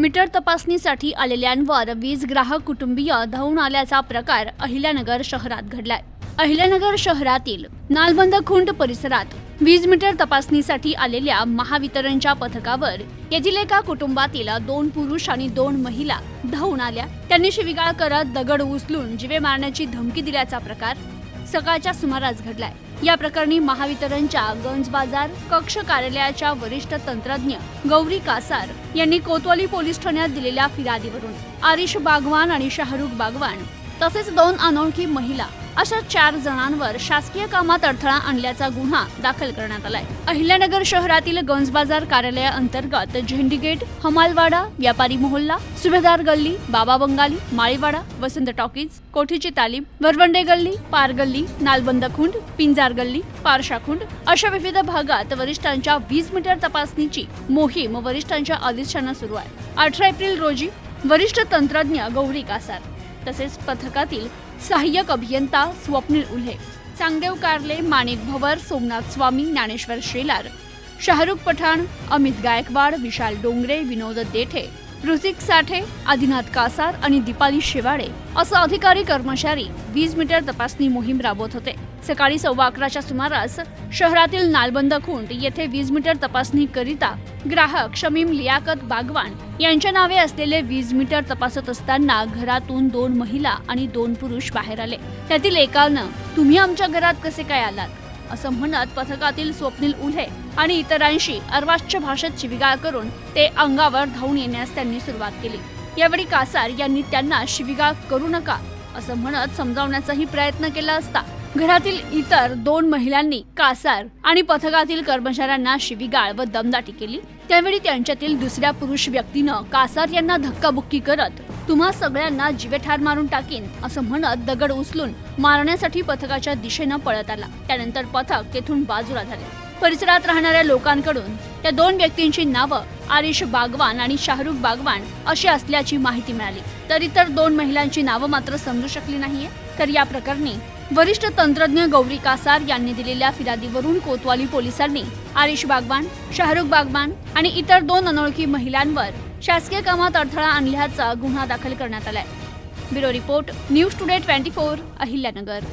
Metre तपासणीसाठी आलेल्यांवर वीज ग्राहक कुटुंबीय धावून आल्याचा प्रकार अहिल्यानगर शहरात घडलाय. अहिल्यानगर शहरातील नालबंद खुंड परिसरात वीज मीटर तपासणीसाठी आलेल्या महावितरणच्या पथकावर येथील एका कुटुंबातील दोन पुरुष आणि दोन महिला धावून आल्या. त्यांनी शिवीगाळ करत दगड उचलून जिवे मारण्याची धमकी दिल्याचा प्रकार सकाळच्या सुमारास घडलाय. या प्रकरणी महावितरणच्या गंज बाजार कक्ष कार्यालयाच्या वरिष्ठ तंत्रज्ञ गौरी कासार यांनी कोतवाली पोलीस ठाण्यात दिलेल्या फिर्यादीवरून आरिश बागवान आणि शाहरुख बागवान तसेच दोन अनोळखी महिला अशा चार जणांवर शासकीय कामात अडथळा आणल्याचा गुन्हा दाखल करण्यात आलाय. अहिल्यानगर शहरातील गंज बाजार कार्यालयाअंतर्गत झेंडी गेट हमालवाडा व्यापारी मोहल्ला सुभेदार गल्ली बाबा बंगाली माळीवाडा वसंत टॉकीज कोठीची तालीम वरवंडे गल्ली पार गल्ली नालबंद खुंड पिंजार गल्ली पारशा खुंड अशा विविध भागात वरिष्ठांच्या वीज मीटर तपासणीची मोहीम वरिष्ठांच्या आदेशानं सुरू आहे. अठरा एप्रिल रोजी वरिष्ठ तंत्रज्ञ गौरी कासार तसेच पथकातील सहाय्यक अभियंता स्वप्नील उल्हे चांगदेव कारले माणिक भवर सोमनाथ स्वामी ज्ञानेश्वर शेलार शाहरुख पठाण अमित गायकवाड विशाल डोंगरे विनोद देठे ऋतिक साठे आदिनाथ कासार आणि दीपाली शेवाडे असं अधिकारी कर्मचारी वीज मीटर तपासणी मोहीम राबवत होते. सकाळी सव्वा अकराच्या सुमारास शहरातील नालबंद खुंट येथे वीज मीटर तपासणी करिता ग्राहक शमीम लियाकत बागवान यांच्या नावे असलेले वीज मीटर तपासत असताना घरातून दोन महिला आणि दोन पुरुष बाहेर आले. त्यातील एकानं तुम्ही आमच्या घरात कसे काय आलात? असं म्हणत पथकातील स्वप्नील उल्हे आणि इतरांशी अर्वाच्य भाषेत शिविगाळ करून ते अंगावर धावून येण्यास त्यांनी सुरुवात केली. यावेळी कासार यांनी त्यांना शिविगाळ करू नका असं म्हणत समजावण्याचाही प्रयत्न केला असता. घरातील इतर दोन महिलांनी कासार आणि पथकातील कर्मचाऱ्यांना शिवीगाळ व दमदाटी केली. त्यावेळी त्यांच्यातील दुसऱ्या पुरुष व्यक्तीनं कासार यांना धक्काबुक्की करत तुम्हा सगळ्यांना जीवेठार मारून टाकीन असं म्हणत दगड उचलून मारण्यासाठी पथकाच्या दिशेनं पळत आला. त्यानंतर पथक तेथून बाजूला झाले. परिसरात राहणाऱ्या लोकांकडून त्या दोन व्यक्तींची नावं आरिश बागवान आणि शाहरुख बागवान अशी असल्याची माहिती मिळाली. तर इतर दोन महिलांची नावं मात्र समजू शकली नाहीये. तर या प्रकरणी वरिष्ठ तंत्रज्ञ गौरी कासार यांनी दिलेल्या फिर्यादीवरून कोतवाली पोलिसांनी आरिश बागवान शाहरुख बागवान आणि इतर दोन अनोळखी महिलांवर शासकीय कामात अडथळा आणल्याचा गुन्हा दाखल करण्यात आलाय. Bureau report news today twenty four Ahilyanagar.